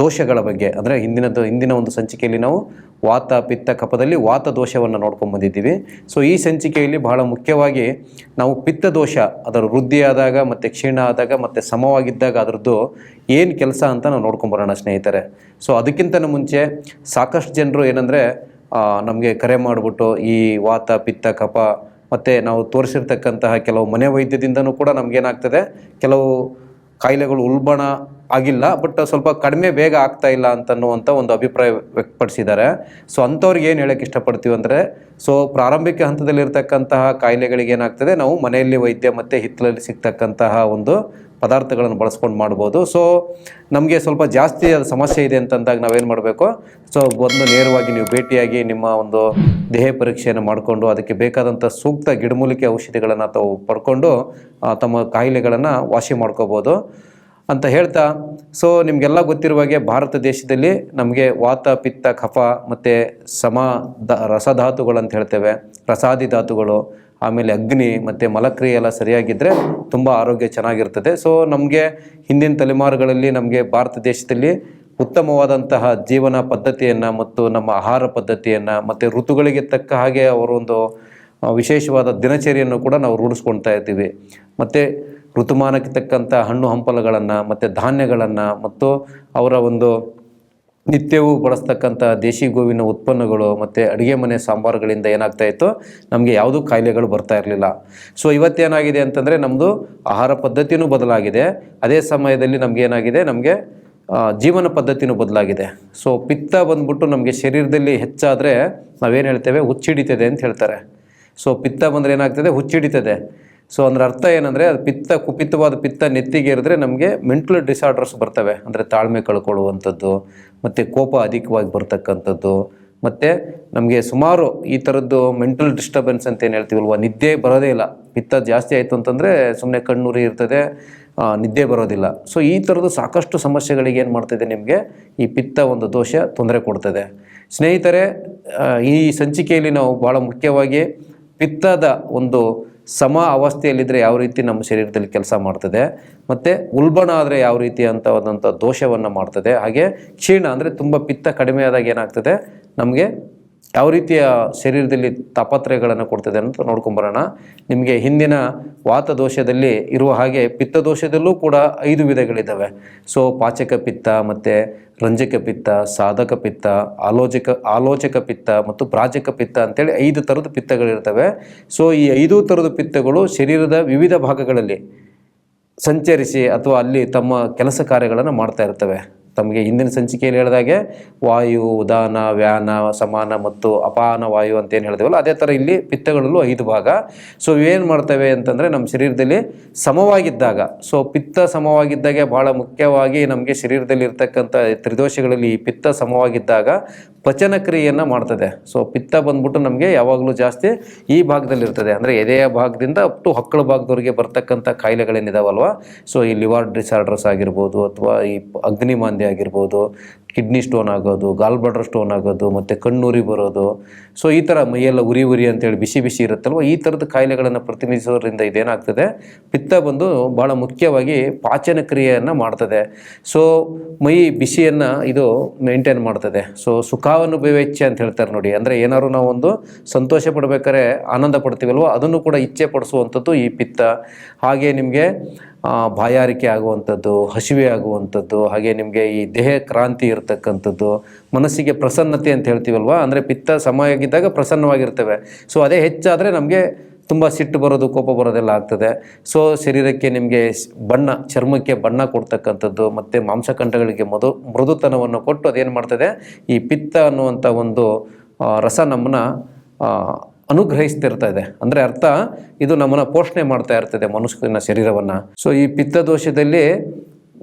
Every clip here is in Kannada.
ದೋಷಗಳ ಬಗ್ಗೆ, ಅಂದರೆ ಹಿಂದಿನದು ಹಿಂದಿನ ಒಂದು ಸಂಚಿಕೆಯಲ್ಲಿ ನಾವು ವಾತ, ಪಿತ್ತ, ಕಪದಲ್ಲಿ ವಾತ ದೋಷವನ್ನು ನೋಡ್ಕೊಂಡು ಬಂದಿದ್ದೀವಿ. ಸೊ ಈ ಸಂಚಿಕೆಯಲ್ಲಿ ಬಹಳ ಮುಖ್ಯವಾಗಿ ನಾವು ಪಿತ್ತ ದೋಷ, ಅದರ ವೃದ್ಧಿಯಾದಾಗ ಮತ್ತು ಕ್ಷೀಣ ಆದಾಗ ಮತ್ತು ಸಮವಾಗಿದ್ದಾಗ ಅದರದ್ದು ಏನು ಕೆಲಸ ಅಂತ ನಾವು ನೋಡ್ಕೊಂಬರೋಣ ಸ್ನೇಹಿತರೆ. ಸೊ ಅದಕ್ಕಿಂತ ಮುಂಚೆ ಸಾಕಷ್ಟು ಜನರು ಏನಂದರೆ ನಮಗೆ ಕರೆ ಮಾಡಿಬಿಟ್ಟು ಈ ವಾತ, ಪಿತ್ತ, ಕಪ ಮತ್ತು ನಾವು ತೋರಿಸಿರ್ತಕ್ಕಂತಹ ಕೆಲವು ಮನೆ ವೈದ್ಯದಿಂದನೂ ಕೂಡ ನಮಗೇನಾಗ್ತದೆ, ಕೆಲವು ಕಾಯಿಲೆಗಳು ಉಲ್ಬಣ ಆಗಿಲ್ಲ ಬಟ್ ಸ್ವಲ್ಪ ಕಡಿಮೆ ಬೇಗ ಆಗ್ತಾ ಇಲ್ಲ ಅಂತನ್ನುವಂಥ ಒಂದು ಅಭಿಪ್ರಾಯ ವ್ಯಕ್ತಪಡಿಸಿದ್ದಾರೆ. ಸೊ ಅಂಥವ್ರಿಗೆ ಏನು ಹೇಳಕ್ಕೆ ಇಷ್ಟಪಡ್ತೀವಿ ಅಂದರೆ ಸೊ ಪ್ರಾರಂಭಿಕ ಹಂತದಲ್ಲಿರ್ತಕ್ಕಂತಹ ಕಾಯಿಲೆಗಳಿಗೆ ಏನಾಗ್ತದೆ, ನಾವು ಮನೆಯಲ್ಲಿ ವೈದ್ಯ ಮತ್ತು ಹಿತ್ತಲಲ್ಲಿ ಸಿಗ್ತಕ್ಕಂತಹ ಒಂದು ಪದಾರ್ಥಗಳನ್ನು ಬಳಸ್ಕೊಂಡು ಮಾಡ್ಬೋದು. ಸೊ ನಮಗೆ ಸ್ವಲ್ಪ ಜಾಸ್ತಿ ಅದು ಸಮಸ್ಯೆ ಇದೆ ಅಂತಂದಾಗ ನಾವೇನು ಮಾಡಬೇಕು ಸೊ ಒಂದು ನೇರವಾಗಿ ನೀವು ಭೇಟಿಯಾಗಿ ನಿಮ್ಮ ಒಂದು ದೇಹ ಪರೀಕ್ಷೆಯನ್ನು ಮಾಡಿಕೊಂಡು, ಅದಕ್ಕೆ ಬೇಕಾದಂಥ ಸೂಕ್ತ ಗಿಡಮೂಲಿಕೆ ಔಷಧಿಗಳನ್ನು ತಾವು ಪಡ್ಕೊಂಡು ತಮ್ಮ ಕಾಯಿಲೆಗಳನ್ನು ವಾಸಿ ಮಾಡ್ಕೋಬೋದು. ಅಂತ ಹೇಳ್ತಾ, ಸೊ, ನಿಮಗೆಲ್ಲ ಗೊತ್ತಿರುವ ಹಾಗೆ ಭಾರತ ದೇಶದಲ್ಲಿ ನಮಗೆ ವಾತ, ಪಿತ್ತ, ಕಫ ಮತ್ತು ಸಮ ದ, ರಸಧಾತುಗಳು ಅಂತ ಹೇಳ್ತೇವೆ. ರಸಾದಿ ಧಾತುಗಳು, ಆಮೇಲೆ ಅಗ್ನಿ ಮತ್ತು ಮಲಕ್ರಿಯೆ ಎಲ್ಲ ಸರಿಯಾಗಿದ್ದರೆ ತುಂಬ ಆರೋಗ್ಯ ಚೆನ್ನಾಗಿರ್ತದೆ. ಸೊ, ನಮಗೆ ಹಿಂದಿನ ತಲೆಮಾರುಗಳಲ್ಲಿ ನಮಗೆ ಭಾರತ ದೇಶದಲ್ಲಿ ಉತ್ತಮವಾದಂತಹ ಜೀವನ ಪದ್ಧತಿಯನ್ನು ಮತ್ತು ನಮ್ಮ ಆಹಾರ ಪದ್ಧತಿಯನ್ನು ಮತ್ತು ಋತುಗಳಿಗೆ ತಕ್ಕ ಹಾಗೆ ಅವರೊಂದು ವಿಶೇಷವಾದ ದಿನಚರಿಯನ್ನು ಕೂಡ ನಾವು ರೂಢಿಸ್ಕೊಳ್ತಾ ಇದ್ದೀವಿ. ಮತ್ತು ಋತುಮಾನಕ್ಕೆ ತಕ್ಕಂಥ ಹಣ್ಣು ಹಂಪಲುಗಳನ್ನು ಮತ್ತು ಧಾನ್ಯಗಳನ್ನು ಮತ್ತು ಅವರ ಒಂದು ನಿತ್ಯವೂ ಬಳಸ್ತಕ್ಕಂಥ ದೇಶಿ ಗೋವಿನ ಉತ್ಪನ್ನಗಳು ಮತ್ತು ಅಡುಗೆ ಮನೆ ಸಾಂಬಾರುಗಳಿಂದ ಏನಾಗ್ತಾ ಇತ್ತು, ನಮಗೆ ಯಾವುದೂ ಕಾಯಿಲೆಗಳು ಬರ್ತಾ ಇರಲಿಲ್ಲ. ಸೊ ಇವತ್ತೇನಾಗಿದೆ ಅಂತಂದರೆ ನಮ್ಮದು ಆಹಾರ ಪದ್ಧತಿಯೂ ಬದಲಾಗಿದೆ. ಅದೇ ಸಮಯದಲ್ಲಿ ನಮಗೆ ಏನಾಗಿದೆ, ನಮಗೆ ಜೀವನ ಪದ್ಧತಿನೂ ಬದಲಾಗಿದೆ. ಸೊ ಪಿತ್ತ ಬಂದ್ಬಿಟ್ಟು ನಮಗೆ ಶರೀರದಲ್ಲಿ ಹೆಚ್ಚಾದರೆ ನಾವೇನು ಹೇಳ್ತೇವೆ, ಹುಚ್ಚಿಡಿತದೆ ಅಂತ ಹೇಳ್ತಾರೆ. ಸೊ ಪಿತ್ತ ಬಂದರೆ ಏನಾಗ್ತದೆ, ಹುಚ್ಚಿಡಿತದೆ. ಸೊ ಅಂದ್ರೆ ಅರ್ಥ ಏನಂದರೆ ಅದು ಪಿತ್ತ, ಕುಪಿತವಾದ ಪಿತ್ತ ನೆತ್ತಿಗೆ ಇರಿದ್ರೆ ನಮಗೆ ಮೆಂಟಲ್ ಡಿಸಾರ್ಡರ್ಸ್ ಬರ್ತವೆ. ಅಂದರೆ ತಾಳ್ಮೆ ಕಳ್ಕೊಳ್ಳುವಂಥದ್ದು, ಮತ್ತು ಕೋಪ ಅಧಿಕವಾಗಿ ಬರ್ತಕ್ಕಂಥದ್ದು, ಮತ್ತು ನಮಗೆ ಸುಮಾರು ಈ ಥರದ್ದು ಮೆಂಟಲ್ ಡಿಸ್ಟರ್ಬೆನ್ಸ್ ಅಂತ ಏನು ಹೇಳ್ತೀವಲ್ವ, ನಿದ್ದೆ ಬರೋದೇ ಇಲ್ಲ. ಪಿತ್ತ ಜಾಸ್ತಿ ಆಯಿತು ಅಂತಂದರೆ ಸುಮ್ಮನೆ ಕಣ್ಣುರಿ ಇರ್ತದೆ ನಿದ್ದೆ ಬರೋದಿಲ್ಲ. ಸೊ ಈ ಥರದ್ದು ಸಾಕಷ್ಟು ಸಮಸ್ಯೆಗಳಿಗೆ ಏನು ಮಾಡ್ತಿದೆ ನಿಮಗೆ, ಈ ಪಿತ್ತ ಒಂದು ದೋಷ ತೊಂದರೆ ಕೊಡ್ತದೆ. ಸ್ನೇಹಿತರೆ ಈ ಸಂಚಿಕೆಯಲ್ಲಿ ನಾವು ಭಾಳ ಮುಖ್ಯವಾಗಿ ಪಿತ್ತದ ಒಂದು ಸಮ ಅವಸ್ಥೆಯಲ್ಲಿದ್ದರೆ ಯಾವ ರೀತಿ ನಮ್ಮ ಶರೀರದಲ್ಲಿ ಕೆಲಸ ಮಾಡ್ತದೆ, ಮತ್ತು ಉಲ್ಬಣ ಆದರೆ ಯಾವ ರೀತಿ ಅಂತವಾದಂಥ ದೋಷವನ್ನು ಮಾಡ್ತದೆ. ಹಾಗೆ ಕ್ಷೀಣ ಅಂದರೆ ತುಂಬ ಪಿತ್ತ ಕಡಿಮೆ ಆದಾಗ ಏನಾಗ್ತದೆ? ನಮಗೆ ಯಾವ ರೀತಿಯ ಶರೀರದಲ್ಲಿ ತಾಪತ್ರಯಗಳನ್ನು ಕೊಡ್ತದೆ ಅಂತ ನೋಡ್ಕೊಂಬರೋಣ ನಿಮಗೆ ಹಿಂದಿನ ವಾತ ದೋಷದಲ್ಲಿ ಇರುವ ಹಾಗೆ ಪಿತ್ತ ದೋಷದಲ್ಲೂ ಕೂಡ ಐದು ವಿಧಗಳಿದ್ದಾವೆ. ಸೊ ಪಾಚಕ ಪಿತ್ತ ಮತ್ತು ರಂಜಕ ಪಿತ್ತ, ಸಾಧಕ ಪಿತ್ತ, ಆಲೋಚಕ ಆಲೋಚಕ ಪಿತ್ತ ಮತ್ತು ಪ್ರಾಜಕ ಪಿತ್ತ ಅಂತೇಳಿ ಐದು ಥರದ ಪಿತ್ತಗಳಿರ್ತವೆ. ಸೊ ಈ ಐದು ಥರದ ಪಿತ್ತಗಳು ಶರೀರದ ವಿವಿಧ ಭಾಗಗಳಲ್ಲಿ ಸಂಚರಿಸಿ ಅಥವಾ ಅಲ್ಲಿ ತಮ್ಮ ಕೆಲಸ ಕಾರ್ಯಗಳನ್ನು ಮಾಡ್ತಾ ಇರ್ತವೆ. ತಮಗೆ ಹಿಂದಿನ ಸಂಚಿಕೆಯಲ್ಲಿ ಹೇಳಿದಾಗೆ ವಾಯು, ಉದಾನ, ವ್ಯಾನ, ಸಮಾನ ಮತ್ತು ಅಪಾನ ವಾಯು ಅಂತ ಏನು ಹೇಳಿದೆವಲ್ಲ, ಅದೇ ಥರ ಇಲ್ಲಿ ಪಿತ್ತಗಳಲ್ಲೂ ಐದು ಭಾಗ. ಸೊ ಇವೇನು ಮಾಡ್ತವೆ ಅಂತಂದರೆ ನಮ್ಮ ಶರೀರದಲ್ಲಿ ಸಮವಾಗಿದ್ದಾಗ ಸೊ ಪಿತ್ತ ಸಮವಾಗಿದ್ದಾಗೆ ಭಾಳ ಮುಖ್ಯವಾಗಿ ನಮಗೆ ಶರೀರದಲ್ಲಿ ಇರ್ತಕ್ಕಂಥ ತ್ರಿದೋಷಗಳಲ್ಲಿ ಈ ಪಿತ್ತ ಸಮವಾಗಿದ್ದಾಗ ಪಚನ ಕ್ರಿಯೆಯನ್ನು ಮಾಡ್ತದೆ. ಸೊ ಪಿತ್ತ ಬಂದ್ಬಿಟ್ಟು ನಮಗೆ ಯಾವಾಗಲೂ ಜಾಸ್ತಿ ಈ ಭಾಗದಲ್ಲಿ ಇರ್ತದೆ. ಅಂದರೆ ಎದೆಯ ಭಾಗದಿಂದ ಅಪ್ ಟು ಹೊಕ್ಕಳ ಭಾಗದವರೆಗೆ ಬರ್ತಕ್ಕಂಥ ಕಾಯಿಲೆಗಳೇನಿದಾವಲ್ವ? ಸೊ ಈ ಲಿವರ್ ಡಿಸಾರ್ಡರ್ಸ್ ಆಗಿರ್ಬೋದು ಅಥವಾ ಈ ಅಗ್ನಿಮಾಂದ್ಯ ಆಗಿರ್ಬೋದು. ಕಿಡ್ನಿ ಸ್ಟೋನ್ ಆಗೋದು ಗಾಲ್ ಬಡ್ರ್ ಸ್ಟೋನ್ ಆಗೋದು, ಮತ್ತು ಕಣ್ಣುರಿ ಬರೋದು. ಸೊ ಈ ಥರ ಮೈಯೆಲ್ಲ ಉರಿ ಉರಿ ಅಂತೇಳಿ ಬಿಸಿ ಬಿಸಿ ಇರುತ್ತಲ್ವ, ಈ ಥರದ ಕಾಯಿಲೆಗಳನ್ನು ಪ್ರತಿನಿಧಿಸೋದ್ರಿಂದ ಇದೇನಾಗ್ತದೆ? ಪಿತ್ತ ಬಂದು ಭಾಳ ಮುಖ್ಯವಾಗಿ ಪಾಚನ ಕ್ರಿಯೆಯನ್ನು ಮಾಡ್ತದೆ. ಸೊ ಮೈ ಬಿಸಿಯನ್ನು ಇದು ಮೇಂಟೈನ್ ಮಾಡ್ತದೆ. ಸೊ ಸುಖಾವನುಭವೇಚ್ಛೆ ಅಂತ ಹೇಳ್ತಾರೆ ನೋಡಿ. ಅಂದರೆ ಏನಾದ್ರು ನಾವು ಒಂದು ಸಂತೋಷ ಪಡಬೇಕಾದ್ರೆ ಆನಂದ ಪಡ್ತೀವಲ್ವ, ಅದನ್ನು ಕೂಡ ಇಚ್ಛೆ ಪಡಿಸುವಂಥದ್ದು ಈ ಪಿತ್ತ. ಹಾಗೆ ನಿಮಗೆ ಬಾಯಾರಿಕೆ ಆಗುವಂಥದ್ದು, ಹಸಿವೆ ಆಗುವಂಥದ್ದು, ಹಾಗೆ ನಿಮಗೆ ಈ ದೇಹ ಕ್ರಾಂತಿ ಇರತಕ್ಕಂಥದ್ದು, ಮನಸ್ಸಿಗೆ ಪ್ರಸನ್ನತೆ ಅಂತ ಹೇಳ್ತೀವಲ್ವ? ಅಂದರೆ ಪಿತ್ತ ಸಮಯಾಗಿದ್ದಾಗ ಪ್ರಸನ್ನವಾಗಿರ್ತವೆ. ಸೊ ಅದೇ ಹೆಚ್ಚಾದರೆ ನಮಗೆ ತುಂಬ ಸಿಟ್ಟು ಬರೋದು, ಕೋಪ ಬರೋದೆಲ್ಲ ಆಗ್ತದೆ. ಸೊ ಶರೀರಕ್ಕೆ ನಿಮಗೆ ಬಣ್ಣ, ಚರ್ಮಕ್ಕೆ ಬಣ್ಣ ಕೊಡ್ತಕ್ಕಂಥದ್ದು, ಮತ್ತು ಮಾಂಸಖಂಡಗಳಿಗೆ ಮಧು ಮೃದುತನವನ್ನು ಕೊಟ್ಟು ಅದೇನು ಮಾಡ್ತದೆ? ಈ ಪಿತ್ತ ಅನ್ನುವಂಥ ಒಂದು ರಸ ನಮ್ಮನ್ನ ಅನುಗ್ರಹಿಸ್ತಿರ್ತಾ ಇದೆ. ಅಂದರೆ ಅರ್ಥ, ಇದು ನಮ್ಮನ್ನು ಪೋಷಣೆ ಮಾಡ್ತಾ ಇರ್ತದೆ ಮನುಷ್ಯನ ಶರೀರವನ್ನು. ಸೊ ಈ ಪಿತ್ತ ದೋಷದಲ್ಲಿ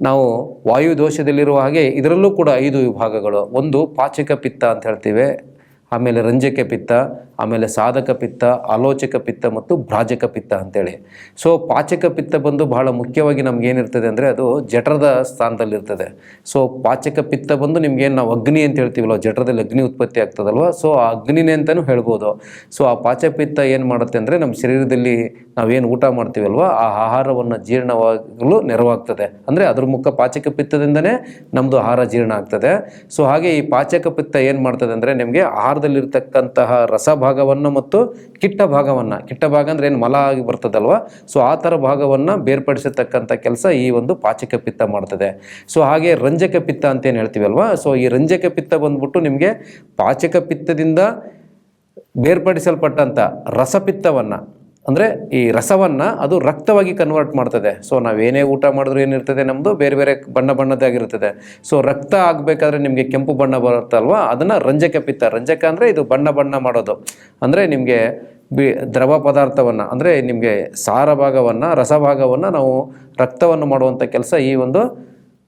ನಾವು ವಾಯು ದೋಷದಲ್ಲಿರುವ ಹಾಗೆ ಇದರಲ್ಲೂ ಕೂಡ ಐದು ವಿಭಾಗಗಳು. ಒಂದು ಪಾಚಕ ಪಿತ್ತ ಅಂತ ಹೇಳ್ತೀವಿ. ಆಮೇಲೆ ರಂಜಕ ಪಿತ್ತ, ಆಮೇಲೆ ಸಾಧಕ ಪಿತ್ತ, ಆಲೋಚಕ ಪಿತ್ತ ಮತ್ತು ಭ್ರಾಜಕ ಪಿತ್ತ ಅಂತೇಳಿ. ಸೊ ಪಾಚಕ ಪಿತ್ತ ಬಂದು ಬಹಳ ಮುಖ್ಯವಾಗಿ ನಮಗೇನಿರ್ತದೆ ಅಂದರೆ ಅದು ಜಠರದ ಸ್ಥಾನದಲ್ಲಿರ್ತದೆ. ಸೊ ಪಾಚಕ ಪಿತ್ತ ಬಂದು ನಿಮ್ಗೇನು ನಾವು ಅಗ್ನಿ ಅಂತ ಹೇಳ್ತೀವಲ್ಲ ಜಠರದಲ್ಲಿ ಅಗ್ನಿ ಉತ್ಪತ್ತಿ ಆಗ್ತದಲ್ವ? ಸೊ ಆ ಅಗ್ನಿನೇ ಅಂತಲೂ ಹೇಳ್ಬೋದು. ಸೊ ಆ ಪಾಚಪಿತ್ತ ಏನು ಮಾಡುತ್ತೆ ಅಂದರೆ ನಮ್ಮ ಶರೀರದಲ್ಲಿ ನಾವೇನು ಊಟ ಮಾಡ್ತೀವಲ್ವ, ಆ ಆಹಾರವನ್ನು ಜೀರ್ಣವಾಗಲು ನೆರವಾಗ್ತದೆ. ಅಂದರೆ ಅದ್ರ ಮುಖ ಪಾಚಕ ಪಿತ್ತದಿಂದನೇ ನಮ್ಮದು ಆಹಾರ ಜೀರ್ಣ ಆಗ್ತದೆ. ಸೊ ಹಾಗೆ ಈ ಪಾಚಕ ಪಿತ್ತ ಏನು ಮಾಡ್ತದೆ ಅಂದರೆ ನಿಮಗೆ ಆಹಾರದಲ್ಲಿರ್ತಕ್ಕಂತಹ ರಸಭಾಗವನ್ನು ಮತ್ತು ಕಿಟ್ಟ ಭಾಗವನ್ನು. ಕಿಟ್ಟ ಭಾಗ ಅಂದರೆ ಏನು? ಮಲ ಆಗಿ ಬರ್ತದಲ್ವ? ಸೊ, ಆ ಥರ ಭಾಗವನ್ನು ಬೇರ್ಪಡಿಸತಕ್ಕಂಥ ಕೆಲಸ ಈ ಒಂದು ಪಾಚಕ ಪಿತ್ತ ಮಾಡ್ತದೆ. ಸೊ, ಹಾಗೆ ರಂಜಕ ಪಿತ್ತ ಅಂತ ಏನು ಅಲ್ವಾ ಸೊ, ಈ ರಂಜಕ ಪಿತ್ತ ಬಂದ್ಬಿಟ್ಟು ನಿಮಗೆ ಪಾಚಕ ಪಿತ್ತದಿಂದ ಬೇರ್ಪಡಿಸಲ್ಪಟ್ಟಂಥ ರಸಪಿತ್ತವನ್ನು ಅಂದರೆ ಈ ರಸವನ್ನು ಅದು ರಕ್ತವಾಗಿ ಕನ್ವರ್ಟ್ ಮಾಡ್ತದೆ. ಸೊ ನಾವೇನೇ ಊಟ ಮಾಡಿದ್ರೂ ಏನಿರ್ತದೆ ನಮ್ಮದು ಬೇರೆ ಬೇರೆ ಬಣ್ಣ ಬಣ್ಣದಾಗಿರ್ತದೆ ಸೊ ರಕ್ತ ಆಗಬೇಕಾದ್ರೆ ನಿಮಗೆ ಕೆಂಪು ಬಣ್ಣ ಬರುತ್ತಲ್ವ? ಅದನ್ನು ರಂಜಕ ಪಿತ್ತ. ರಂಜಕ ಅಂದರೆ ಇದು ಬಣ್ಣ ಬಣ್ಣ ಮಾಡೋದು. ಅಂದರೆ ನಿಮಗೆ ಬಿ, ದ್ರವ ಪದಾರ್ಥವನ್ನು, ಅಂದರೆ ನಿಮಗೆ ಸಾರ ಭಾಗವನ್ನು, ರಸಭಾಗವನ್ನು ನಾವು ರಕ್ತವನ್ನು ಮಾಡುವಂಥ ಕೆಲಸ ಈ ಒಂದು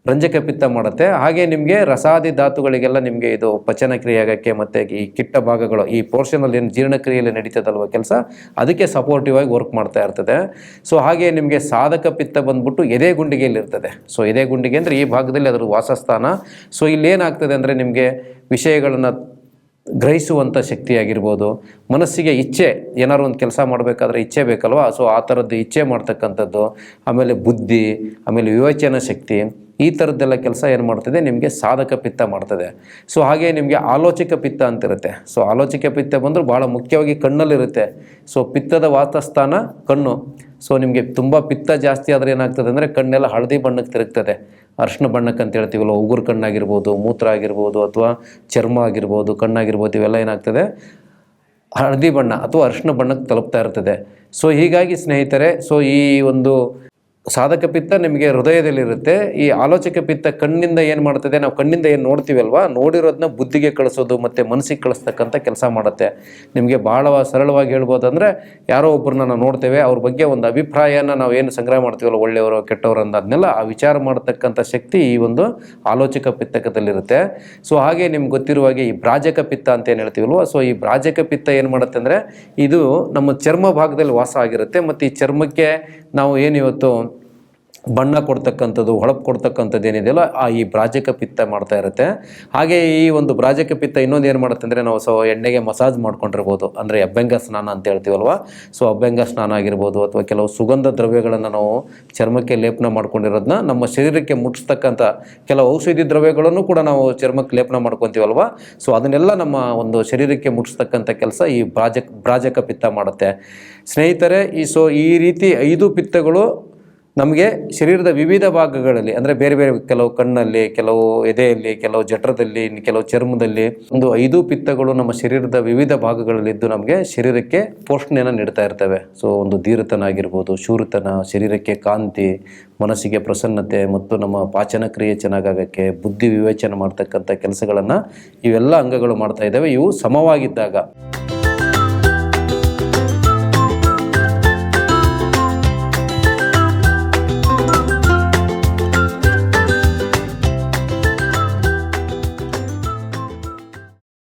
ರಂಜಕ ಪಿತ್ತ ಮಾಡುತ್ತೆ. ಹಾಗೆ ನಿಮಗೆ ರಸಾದಿ ಧಾತುಗಳಿಗೆಲ್ಲ ನಿಮಗೆ ಇದು ಪಚನ ಕ್ರಿಯೆಗಕ್ಕೆ ಮತ್ತು ಈ ಕಿಟ್ಟ ಭಾಗಗಳು, ಈ ಪೋರ್ಷನಲ್ಲಿ ಏನು ಜೀರ್ಣಕ್ರಿಯೆಯಲ್ಲಿ ನಡೀತದಲ್ವ ಕೆಲಸ, ಅದಕ್ಕೆ ಸಪೋರ್ಟಿವ್ ಆಗಿ ವರ್ಕ್ ಮಾಡ್ತಾ ಇರ್ತದೆ. ಸೊ ಹಾಗೆ ನಿಮಗೆ ಸಾಧಕ ಪಿತ್ತ ಬಂದ್ಬಿಟ್ಟು ಎದೆ ಗುಂಡಿಗೆಯಲ್ಲಿ ಇರ್ತದೆ. ಸೊ ಎದೆ ಗುಂಡಿಗೆ ಅಂದರೆ ಈ ಭಾಗದಲ್ಲಿ ಅದರ ವಾಸಸ್ಥಾನ. ಸೊ ಇಲ್ಲೇನಾಗ್ತದೆ ಅಂದರೆ ನಿಮಗೆ ವಿಷಯಗಳನ್ನು ಗ್ರಹಿಸುವಂಥ ಶಕ್ತಿಯಾಗಿರ್ಬೋದು. ಮನಸ್ಸಿಗೆ ಇಚ್ಛೆ, ಏನಾದ್ರು ಒಂದು ಕೆಲಸ ಮಾಡಬೇಕಾದ್ರೆ ಇಚ್ಛೆ ಬೇಕಲ್ವಾ? ಸೊ ಆ ಥರದ್ದು ಇಚ್ಛೆ ಮಾಡ್ತಕ್ಕಂಥದ್ದು. ಆಮೇಲೆ ಬುದ್ಧಿ, ಆಮೇಲೆ ವಿವೇಚನಾ ಶಕ್ತಿ. ಈ ಥರದ್ದೆಲ್ಲ ಕೆಲಸ ಏನು ಮಾಡ್ತದೆ? ನಿಮಗೆ ಸಾಧಕ ಪಿತ್ತ ಮಾಡ್ತದೆ. ಸೊ ಹಾಗೆ ನಿಮಗೆ ಆಲೋಚಕ ಪಿತ್ತ ಅಂತಿರುತ್ತೆ. ಸೊ ಆಲೋಚಕ ಪಿತ್ತ ಬಂದರೂ ಭಾಳ ಮುಖ್ಯವಾಗಿ ಕಣ್ಣಲ್ಲಿರುತ್ತೆ. ಸೊ ಪಿತ್ತದ ವಾತಸ್ಥಾನ ಕಣ್ಣು. ಸೊ ನಿಮಗೆ ತುಂಬ ಪಿತ್ತ ಜಾಸ್ತಿ ಆದರೆ ಏನಾಗ್ತದೆ ಅಂದರೆ ಕಣ್ಣೆಲ್ಲ ಹಳದಿ ಬಣ್ಣಕ್ಕೆ ತಿರುಗ್ತದೆ. ಅರ್ಶಿನ ಬಣ್ಣಕ್ಕೆ ಅಂತ ಹೇಳ್ತೀವಲ್ಲ, ಉಗುರು ಕಣ್ಣಾಗಿರ್ಬೋದು, ಮೂತ್ರ ಆಗಿರ್ಬೋದು ಅಥವಾ ಚರ್ಮ ಆಗಿರ್ಬೋದು, ಕಣ್ಣಾಗಿರ್ಬೋದು, ಇವೆಲ್ಲ ಏನಾಗ್ತದೆ? ಹಳದಿ ಬಣ್ಣ ಅಥವಾ ಅರ್ಶಿನ ಬಣ್ಣಕ್ಕೆ ತಲುಪ್ತಾ ಇರ್ತದೆ. ಸೊ ಹೀಗಾಗಿ ಸ್ನೇಹಿತರೆ ಸೊ ಈ ಒಂದು ಸಾಧಕ ಪಿತ್ತ ನಿಮಗೆ ಹೃದಯದಲ್ಲಿರುತ್ತೆ. ಈ ಆಲೋಚಕ ಪಿತ್ತ ಕಣ್ಣಿಂದ ಏನು ಮಾಡ್ತದೆ? ನಾವು ಕಣ್ಣಿಂದ ಏನು ನೋಡ್ತೀವಲ್ವಾ ನೋಡಿರೋದನ್ನ ಬುದ್ಧಿಗೆ ಕಳಿಸೋದು ಮತ್ತು ಮನಸ್ಸಿಗೆ ಕಳಿಸ್ತಕ್ಕಂಥ ಕೆಲಸ ಮಾಡುತ್ತೆ. ನಿಮಗೆ ಭಾಳ ಸರಳವಾಗಿ ಹೇಳ್ಬೋದು ಅಂದರೆ ಯಾರೋ ಒಬ್ಬರನ್ನ ನಾವು ನೋಡ್ತೇವೆ, ಅವ್ರ ಬಗ್ಗೆ ಒಂದು ಅಭಿಪ್ರಾಯನ ನಾವು ಏನು ಸಂಗ್ರಹ ಮಾಡ್ತೀವಲ್ಲ, ಒಳ್ಳೆಯವರು ಕೆಟ್ಟವರು ಅದನ್ನೆಲ್ಲ ಆ ವಿಚಾರ ಮಾಡತಕ್ಕಂಥ ಶಕ್ತಿ ಈ ಒಂದು ಆಲೋಚಕ ಪಿತ್ತಕದಲ್ಲಿರುತ್ತೆ. ಸೊ ಹಾಗೆ ನಿಮ್ಗೆ ಗೊತ್ತಿರುವ ಹಾಗೆ ಈ ಬ್ರಾಜಕ ಪಿತ್ತ ಅಂತ ಏನು ಹೇಳ್ತೀವಲ್ವ? ಸೊ ಈ ಬ್ರಾಜಕ ಪಿತ್ತ ಏನು ಮಾಡುತ್ತೆ ಅಂದರೆ, ಇದು ನಮ್ಮ ಚರ್ಮ ಭಾಗದಲ್ಲಿ ವಾಸ ಆಗಿರುತ್ತೆ. ಮತ್ತು ಈ ಚರ್ಮಕ್ಕೆ ನಾವು ಏನು ಇವತ್ತು ಬಣ್ಣ ಕೊಡ್ತಕ್ಕಂಥದ್ದು, ಹೊಳಪು ಕೊಡ್ತಕ್ಕಂಥದ್ದು ಏನಿದೆಯಲ್ಲ ಆ ಈ ಬ್ರಾಜಕ ಪಿತ್ತ ಮಾಡ್ತಾ ಇರುತ್ತೆ. ಹಾಗೆ ಈ ಒಂದು ಬ್ರಾಜಕ ಪಿತ್ತ ಇನ್ನೊಂದು ಏನು ಮಾಡುತ್ತೆ ಅಂದರೆ ನಾವು ಸೊ ಎಣ್ಣೆಗೆ ಮಸಾಜ್ ಮಾಡ್ಕೊಂಡಿರ್ಬೋದು. ಅಂದರೆ ಅಭ್ಯಂಗ ಸ್ನಾನ ಅಂತ ಹೇಳ್ತೀವಲ್ವ? ಸೊ ಅಭ್ಯಂಗ ಸ್ನಾನ ಆಗಿರ್ಬೋದು ಅಥವಾ ಕೆಲವು ಸುಗಂಧ ದ್ರವ್ಯಗಳನ್ನು ನಾವು ಚರ್ಮಕ್ಕೆ ಲೇಪನ ಮಾಡ್ಕೊಂಡಿರೋದನ್ನ ನಮ್ಮ ಶರೀರಕ್ಕೆ ಮುಟ್ಟಿಸ್ತಕ್ಕಂಥ ಕೆಲವು ಔಷಧಿ ದ್ರವ್ಯಗಳನ್ನು ಕೂಡ ನಾವು ಚರ್ಮಕ್ಕೆ ಲೇಪನ ಮಾಡ್ಕೊತೀವಲ್ವ? ಸೊ ಅದನ್ನೆಲ್ಲ ನಮ್ಮ ಒಂದು ಶರೀರಕ್ಕೆ ಮುಟ್ಟಿಸ್ತಕ್ಕಂಥ ಕೆಲಸ ಈ ಬ್ರಾಜಕ ಬ್ರಾಜಕ ಪಿತ್ತ ಮಾಡುತ್ತೆ. ಸ್ನೇಹಿತರೆ, ಈ ಸೊ ಈ ರೀತಿ ಐದು ಪಿತ್ತಗಳು ನಮಗೆ ಶರೀರದ ವಿವಿಧ ಭಾಗಗಳಲ್ಲಿ, ಅಂದರೆ ಬೇರೆ ಬೇರೆ ಕೆಲವು ಕಣ್ಣಲ್ಲಿ, ಕೆಲವು ಎದೆಯಲ್ಲಿ, ಕೆಲವು ಜಠರದಲ್ಲಿ, ಕೆಲವು ಚರ್ಮದಲ್ಲಿ ಒಂದು ಐದು ಪಿತ್ತಗಳು ನಮ್ಮ ಶರೀರದ ವಿವಿಧ ಭಾಗಗಳಲ್ಲಿದ್ದು ನಮಗೆ ಶರೀರಕ್ಕೆ ಪೋಷಣೆಯನ್ನು ನೀಡ್ತಾ ಇರ್ತವೆ. ಸೊ ಒಂದು ಧೀರತನ ಆಗಿರ್ಬೋದು ಶೂರತನ, ಶರೀರಕ್ಕೆ ಕಾಂತಿ, ಮನಸ್ಸಿಗೆ ಪ್ರಸನ್ನತೆ ಮತ್ತು ನಮ್ಮ ಪಾಚನ ಕ್ರಿಯೆ ಚೆನ್ನಾಗಾಗಕ್ಕೆ, ಬುದ್ಧಿ ವಿವೇಚನೆ ಮಾಡ್ತಕ್ಕಂಥ ಕೆಲಸಗಳನ್ನು ಇವೆಲ್ಲ ಅಂಗಗಳು ಮಾಡ್ತಾ ಇದ್ದಾವೆ. ಇವು ಸಮವಾಗಿದ್ದಾಗ.